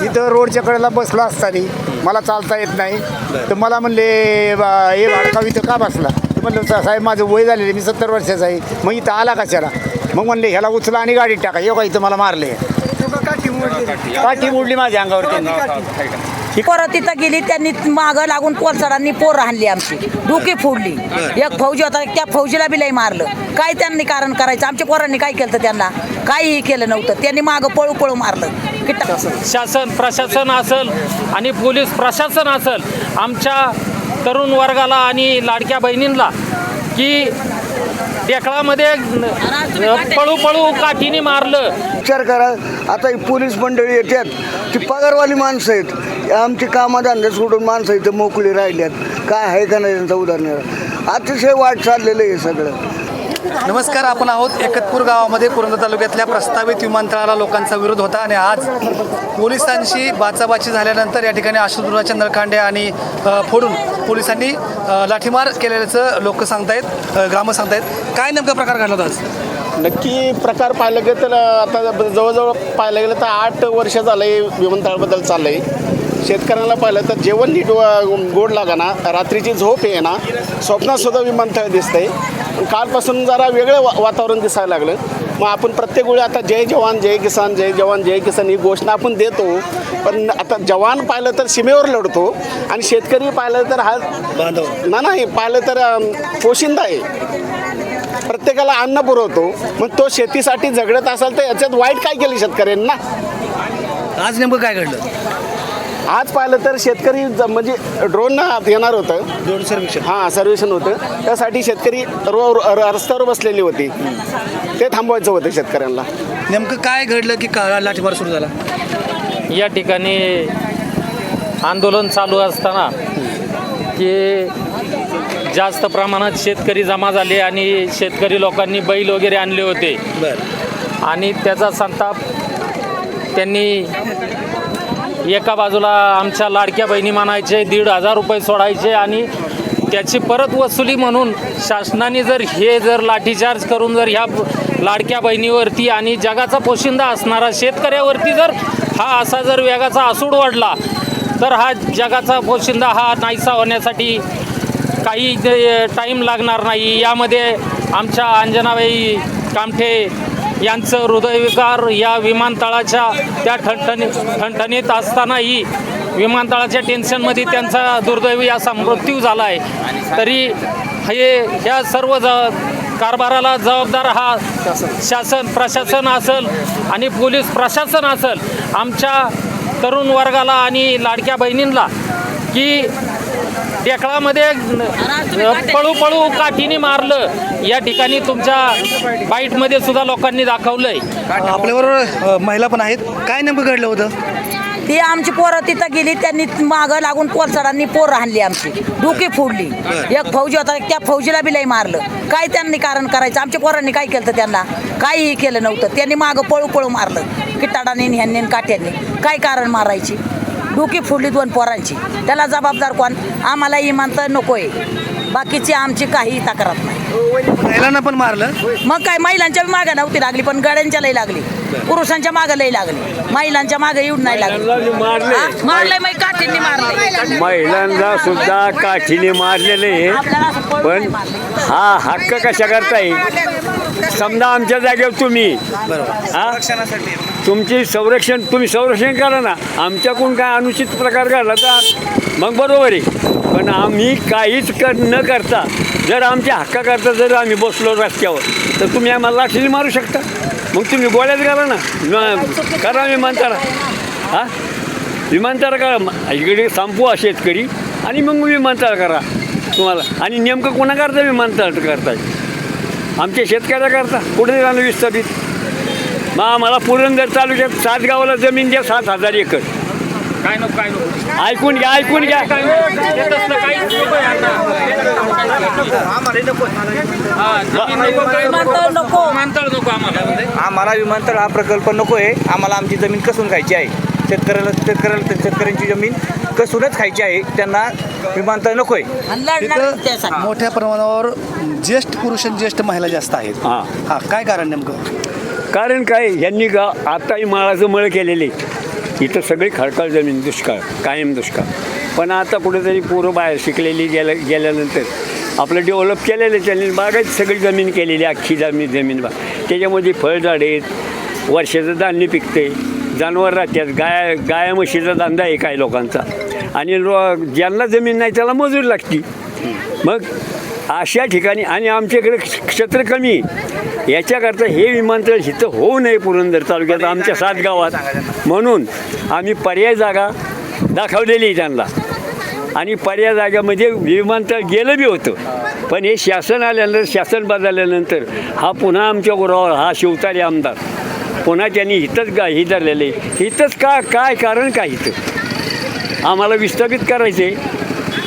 तिथं रोडच्या कडेला बसला असताना मला चालता येत नाही. तर मला म्हणले बा- हे भाडकाव इथं का बसला? म्हणलं "सा- साहेब माझं वय झालेलं मी सत्तर वर्षाचा आहे. मग इथं आला कशाला? मग म्हणले ह्याला उचला आणि गाडीत टाका. हे का इथं मला मारले. काठी मोडली. माझ्या अंगावर परत तिथं गेली त्यांनी मागं लागून पोरसडांनी पोर आणली आमची. डोकी फोडली. एक फौजी होता त्या फौजीला बी लई मारलं. काय त्यांनी कारण करायचं? आमच्या पोरांनी काय केलं त्यांना? काहीही केलं नव्हतं. त्यांनी मागं पळू पळू मारलं. शासन प्रशासन असेल आणि पोलीस प्रशासन असेल आमच्या तरुण वर्गाला आणि लाडक्या बहिणींना की टेकळामध्ये पळू पळू काठीने मारलं. विचार करा आता ही पोलीस मंडळी येतात ती पगारवाली माणसं आहेत. आमची कामाधंदे सोडून माणसं इथं मोकळी राहिल्यात. काय आहे का नाही त्यांचं उदाहरण? अतिशय वाट चाललेलं आहे हे सगळं. नमस्कार आपण आहोत एकतपूर गावामध्ये. पुरंदर तालुक्यातल्या प्रस्तावित विमानतळाला लोकांचा विरोध होता आणि आज पोलिसांशी बाचाबाची झाल्यानंतर या ठिकाणी आशुतोषाचे नरखांडे आणि फोडून पोलिसांनी लाठीमार केल्याचं लोक सांगतायत ग्राम सांगतायत. काय नेमका प्रकार घडला होता आज? नक्की प्रकार पाहिलं गेलं तर आता जवळजवळ पाहायला गेलं तर आठ वर्ष झालं आहे विमानतळाबद्दल चाललं आहे शेतकऱ्यांना पाहिलं तर जेवण नीट गोड लागाना रात्रीची झोप आहे ना स्वप्नातसुद्धा विमानतळ दिसतंय. कालपासून जरा वेगळं वा वातावरण दिसायला लागलं. मग आपण प्रत्येक वेळी आता जय जवान जय किसान जय जवान जय किसान ही घोषणा आपण देतो. पण आता जवान पाहिलं तर सीमेवर लढतो आणि शेतकरी पाहिलं तर हा बांधव. ना नाही पाहिलं तर पोशिंदा आहे. प्रत्येकाला अन्न पुरवतो. मग तो शेतीसाठी झगडत असेल तर याच्यात वाईट काय केलं शेतकऱ्यांना आज नेमकं काय घडलं? आज पाहिलं तर शेतकरी ज- म्हणजे ड्रोन येणार होतं दोन सर्वेक्षण. हां सर्वेक्षण होतं. त्यासाठी शेतकरी रो र- रस्त्यावर बसलेली होती. ते थांबवायचं होतं शेतकऱ्यांना. नेमकं काय घडलं की का लाठीमार सुरू झाला? या ठिकाणी आंदोलन चालू असताना की जास्त प्रमाणात शेतकरी जमा झाले आणि शेतकरी लोकांनी बैल वगैरे आणले होते. बरं. आणि त्याचा संताप त्यांनी एका बाजूला आमच्या लाडक्या बहिणी म्हणायचे दीड हजार रुपये सोडायचे आणि त्याची परत वसुली म्हणून शासनाने जर हे जर लाठीचार्ज करून जर ह्या लाडक्या बहिणीवरती आणि जगाचा पोशिंदा असणारा शेतकऱ्यावरती जर हा असा जर वेगाचा आसूड वाढला तर हा जगाचा पोशिंदा हा नाहीसा होण्यासाठी काही टाईम लागणार नाही. यामध्ये आमच्या अंजनाबाई कामठे यांचं हृदयविकार या विमानतळाच्या त्या ठणठणी ठणठणीत असतानाही विमानतळाच्या टेन्शनमध्ये त्यांचा दुर्दैवी असा मृत्यू झाला आहे. तरी हे ह्या सर्व ज कारभाराला जबाबदार हा शासन प्रशासन असेल आणि पोलीस प्रशासन असेल आमच्या तरुण वर्गाला आणि लाडक्या बहिणींना की टेकळामध्ये पळू पळू काठीने मारलं. या ठिकाणी तुमच्या बाईटमध्ये सुद्धा लोकांनी दाखवलंय. आपल्याबरोबर महिला पण आहेत. काय नेमकं घडलं होतं? ती आमची पोरं तिथं गेली त्यांनी मागं लागून पोरसडांनी पोर आणली आमची. डोकी फोडली. एक फौजी होता त्या फौजीला बी लई मारलं. काय त्यांनी कारण करायचं? आमच्या पोरांनी काय केलं त्यांना? काहीही केलं नव्हतं. त्यांनी मागं पळू पळू मारलं. किटाडाने ह्यांनी काट्यांनी काय कारण मारायची? डोकी फोडली दोन पोरांची. त्याला जबाबदार कोण? आम्हाला इमान तर नको आहे बाकीची आमची काही तक्रार नाही. महिलांना पण मारलं? मग काय महिलांच्या मागे नव्हती लागली पण गड्यांच्या लई लागली. पुरुषांच्या मागे लई लागली. महिलांच्या मागे येऊन नाही लागली. हा? मारलंय मग काठींनी मारलंय महिलांना सुद्धा काठीने मारलेले आहे आपल्याला असं पळून पण नाही मारलंय. हा हक्क कशा करताय समजा आमच्या जागेवर तुम्ही. हा? तुमची संरक्षण तुम्ही संरक्षण करा ना. आमच्याकडून काय अनुचित प्रकार घडला तर मग बरोबर आहे. पण आम्ही काहीच कर न करता जर आमच्या हक्काकरता जर आम्ही बसलो रस्त्यावर तर तुम्ही आम्हाला लाठीने मारू शकता. मग तुम्ही गोळ्यात करा ना. न- करा विमानतळा. हा? विमानतळ करा. इकडे संपवा शेतकरी आणि मग विमानतळ करा तुम्हाला. आणि नेमकं कोणाकरता विमानतळ करताय? आमच्या शेतकऱ्याकरता कुठे जाणं विस्थापित? मग आम्हाला पुरंदर तालुक्यात सात गावाला जमीन द्या सात हजार एकर. काय नको काय नको. ऐकून घ्या ऐकून घ्या. नको. यांना. जमीन नको, काय नको. विमानतळ नको. विमानतळ नको आम्हाला. आम्हाला विमानतळ हा प्रकल्प नको आहे. आम्हाला आमची जमीन कसून खायची आहे? शेतकऱ्याला शेतकऱ्याला शेतकऱ्यांची जमीन कसूनच खायची आहे? त्यांना विमानतळ नको आहे. मोठ्या प्रमाणावर ज्येष्ठ पुरुष आणि ज्येष्ठ महिला जास्त आहेत. हां. हा काय कारण नेमकं? कारण काय? यांनी का आताही माळाचं मळ केलेले. इथं सगळी खडकाळ जमीन दुष्काळ कायम दुष्काळ. पण आता कुठेतरी पोरं बाहेर शिकलेली गेल्या गेल्यानंतर आपलं डेव्हलप केलेलं त्यांनी बागायत सगळी जमीन केलेली आहे, अख्खी जमीन जमीन बा. त्याच्यामध्ये फळझाडे आहेत वर्षाचं धान्य पिकते जनावर राहतात गाय गाया म्हशीचा धंदा आहे काही लोकांचा. आणि लो ज्यांना जमीन नाही त्याला मजूर लागती मग अशा ठिकाणी आणि आमच्याकडे क्षेत्र कमी आहे. याच्याकरता हे विमानतळ इथं होऊ नये पुरंदर तालुक्यात आमच्या सात गावात. म्हणून आम्ही पर्याय जागा दाखवलेली आहे त्यांना. आणि पर्याय जागामध्ये विमानतळ गेलं बी होतं. पण हे शासन आल्यानंतर शासन बदलल्यानंतर हा पुन्हा आमच्या बरोबर हा शिवतारे आमदार पुन्हा त्यांनी इथंच गा ही धरलेलं आहे. इथंच का काय कारण काय इथं? आम्हाला विस्थापित करायचे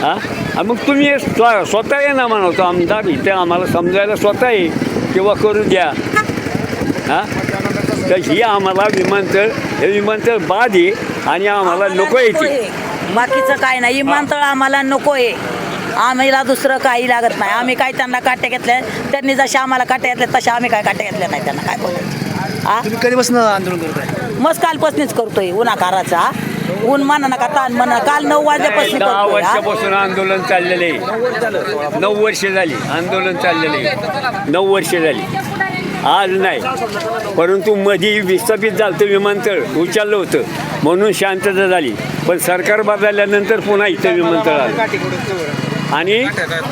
हां? आणि मग तुम्ही स्व स्वतः ये ना म्हणतो आमदार इथे आम्हाला समजायला स्वतः आहे किंवा करू द्या हां? तर ही आम्हाला विमानतळ हे विमानतळ बाद आहे आणि आम्हाला नको येते बाकीचं काय नाही. विमानतळ आम्हाला नको आहे. आम्हाला दुसरं काही लागत नाही. आम्ही काय त्यांना काट्या घेतल्या? त्यांनी जशा आम्हाला काट्या घेतल्या तशा आम्ही काय काट्या घेतल्या नाही त्यांना. काय बोलायचं? आ तुम्ही कधीपासून आंदोलन करत आहे मस्त कालपासूनच करतोय. उन्हाकाराचा ऊन म्हणा नका ताण म्हणा. काल नऊ वाजल्यापासून दहा करतोय हा. वर्षापासून आंदोलन चाललेलं. आहे नऊ वर्षे झाली आंदोलन चाललेलं. आहे नऊ वर्षे झाली. आज नाही. परंतु मध्ये विस्थापित झालं होतं विमानतळ उचललं होतं. म्हणून शांतता झाली. पण सरकार बदलल्यानंतर पुन्हा इथं विमानतळ आलं. आणि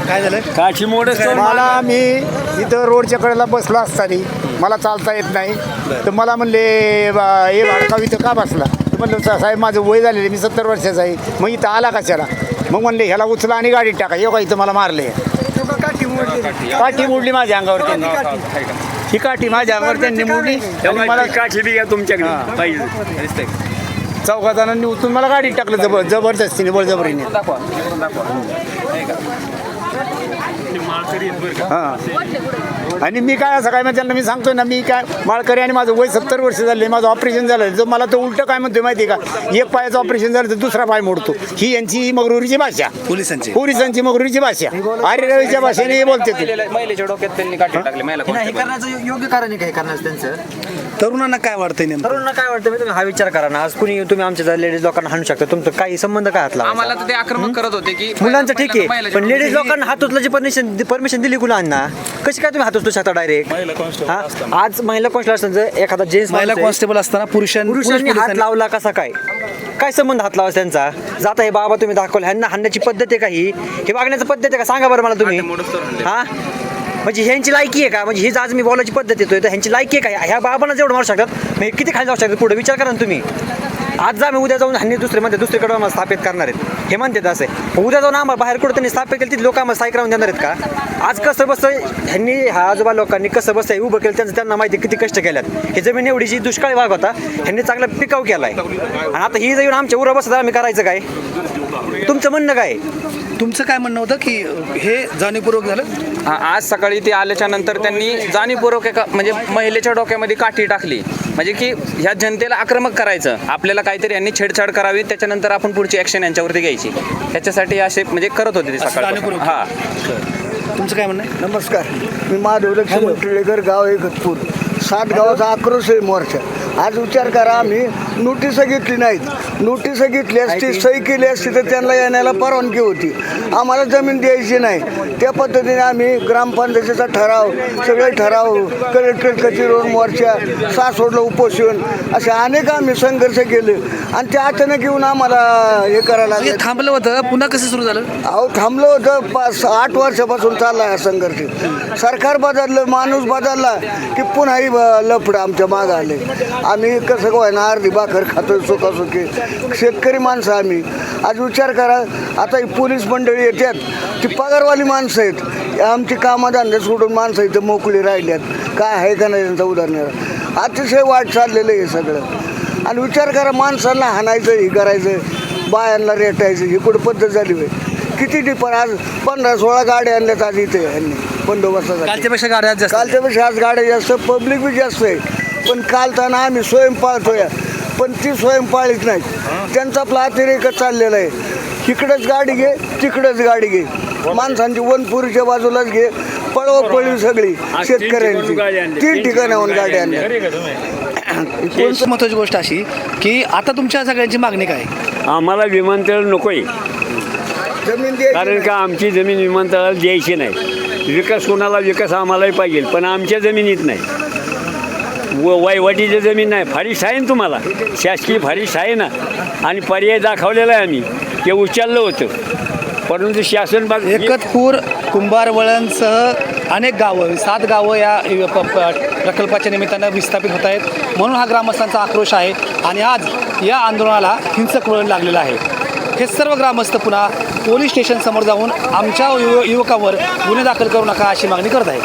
काय झालं काची मोडच मला मी इथं रोडच्या कडेला बसलो असताना मला चालता येत नाही. तर मला म्हणले बा- हे भाडकाव इथं का बसला? तर म्हणलं "सा- साहेब माझं वय झालेलं आहे, मी सत्तर वर्षाचा आहे. मग इथं आला कशाला? मग म्हणले ह्याला उचला आणि गाडीत टाका. हे का इथं मला मारले काठी मोडली. माझ्या अंगावर त्यांनी. ही काठी माझ्या अंगावर त्यांनी मोडली. आणि मला मला काठी बी घ्या तुमच्याकडे. पाहिजे. चौघा जणांनी उचलून मला गाडीत टाकलं जबर जबरदस्तीने बळजबरीने. हां. आणि मी काय असं काय म्हणजे त्यांना मी सांगतोय ना मी काय माळकरी आणि माझं वय सत्तर वर्ष झाले माझं ऑपरेशन झालं. तर मला तो उलटं काय म्हणतोय माहिती आहे का? एक पायाचं ऑपरेशन झालं तर दुसरा पाय मोडतो. ही यांची मगरुरीची भाषा. पोलिसांची. पोलिसांची मगरुरीची भाषा. आर्य रवीच्या भाषेने हे बोलते ते. महिलेच्या डोक्यात त्यांनी टाकली महिला नाही, हे करण्याचं योग्य कारण आहे का हे करण्याचं त्यांचं? तरुणांना काय वाटतंय नेमकं? तरुणांना काय वाटतं मी तुम्ही हा विचार करा ना. आज कुणी तुम्ही आमच्या लेडीज लोकांना हाणू शकता. तुमचं काही संबंध काय हात लावायचा? आम्हाला तर ते आक्रमक करत होते की मुलांचं ठीक आहे. पण लेडीज लोकांना हात उचलायची परमिशन परमिशन दिली गुलांना कशी काय तुम्ही हात उचलू शकता डायरेक्ट आज महिला कॉन्स्टेबल असताना जर एखादा जेंट्स महिला कॉन्स्टेबल असताना पुरुषां पुरुषांनी हात पोलिसांनी- लावला कसा काय? काय संबंध हात लावायचा त्यांचा? जाता हे बाबा तुम्ही दाखवलं. ह्यांना हाणण्याची पद्धत आहे का ही? हे वागण्याची पद्धत आहे का? सांगा बरं मला तुम्ही. हा? म्हणजे ह्यांची लायकी आहे का? म्हणजे ही आज मी बोलायची पद्धत येतोय तर ह्यांची लायकी आहे का? ह्या बाबांना जेवढं मारू शकतात मग हे किती खाली जाऊ शकतात? पुढे विचार करा ना तुम्ही. आज जा मी उद्या जाऊन ह्यांनी दुसरे म्हणते दुसरीकडे आम्हाला स्थापित करणार आहेत. हे म्हणते असे. उद्या जाऊन आम्हाला बाहेर कुठं त्यांनी स्थापित केली ती लोक आम्हाला स्थायिक राहून देणार आहेत का? आज कसं बसं ह्यांनी ह्या आजोबा लोकांनी कसं बसं उभं केलं त्यांचं त्यांना माहिती किती कष्ट केल्यात. हे जमीन एवढी जी दुष्काळी भाग होता ह्यांनी चांगला पिकाव आहे आणि आता ही जाऊन आमच्या उरा बसत आम्ही करायचं काय? तुमचं म्हणणं काय? तुमचं काय म्हणणं होतं की हे जाणीवपूर्वक झालं? हा, आज सकाळी ते आल्याच्यानंतर त्यांनी जाणीवपूर्वक एका म्हणजे महिलेच्या डोक्यामध्ये काठी टाकली. म्हणजे की ह्या जनतेला आक्रमक करायचं. आपल्याला काहीतरी यांनी छेडछाड करावी त्याच्यानंतर आपण पुढची ऍक्शन यांच्यावरती घ्यायची. त्याच्यासाठी असे म्हणजे करत होते ते सकाळी जाणीवपूर्वक. हा. तुमचं काय म्हणणं आहे? नमस्कार. मी माधव लक्ष्मण टिळेकर गाव एकतपूर. सात गावाचा आक्रोश आहे मोर्चा. आज विचार करा आम्ही नोटिसं घेतली नाहीत. नोटिसं घेतली असती सही केली असती तर त्यांना येण्याला परवानगी होती. आम्हाला जमीन द्यायची नाही. त्या पद्धतीने आम्ही ग्रामपंचायतीचा ठराव सगळे ठराव कलेक्टर कचेरीवर मोर्चा सासवडला उपोषण असे अनेक आम्ही संघर्ष केले. आणि ते अचानक येऊन आम्हाला हे करायला लागले. थांबलं होतं. पुन्हा कसं सुरू झालं? अहो थांबलो होतं. पाच आठ वर्षापासून चालला हा संघर्ष. सरकार बदललं माणूस बदलला की पुन्हाही लफडं आमच्या मागं आले. आम्ही कसं काय ना अर्धी भाकर खातोय सुखासुखी. शेतकरी माणसं आम्ही. आज विचार करा आता ही पोलीस मंडळी येतात ती पगारवाली माणसं आहेत. आमची कामाधंदे सोडून माणसं इथं मोकळी राहिल्यात. काय आहे का नाही त्यांचा उदाहरण? अतिशय वाट चाललेलं आहे हे सगळं. आणि विचार करा माणसांना हाणायचं हे करायचं बायांना रेटायचं ही कुठं पद्धत झाली होय किती डिपर आज पंधरा सोळा गाड्या आणल्यात आज इथे यांनी बंदोबस्तासाठी. कालच्यापेक्षा गाड्या जास्त कालच्यापेक्षा आज गाड्या जास्त पब्लिक बी जास्त आहे. पण कालताना आम्ही स्वयं पाळतोय. पण ती स्वयं पाळीत नाही. त्यांचा आपला अतिरेकच चाललेला आहे. इकडंच गाडी घे तिकडंच गाडी घे. माणसांची वनपुरीच्या बाजूलाच घे. पळव पळवी सगळी शेतकऱ्यांची. तीन ठिकाणाहून गाडी आणली. महत्वाची गोष्ट अशी की आता तुमच्या सगळ्यांची मागणी काय? आम्हाला विमानतळ नको आहे जमीन कारण का आमची जमीन विमानतळाला द्यायची नाही. विकास कोणाला विकास आम्हालाही पाहिजे पण आमच्या जमिनीत नाही. व वयवटीची जमीन नाही. फारीश आहे ना तुम्हाला. शासकीय फारीश आहे ना. आणि पर्याय दाखवलेला आहे आम्ही. ते उचललं होतं. परंतु शासन बाग एकतपूर कुंभारवळणसह अनेक गावं सात गावं या प्रकल्पाच्या निमित्तानं विस्थापित होत आहेत. म्हणून हा ग्रामस्थांचा आक्रोश आहे आणि आज या आंदोलनाला हिंसक वळण लागलेलं आहे. हे सर्व ग्रामस्थ पुन्हा पोलीस स्टेशनसमोर जाऊन आमच्या युव युवकावर गुन्हे दाखल करू नका अशी मागणी करत आहेत.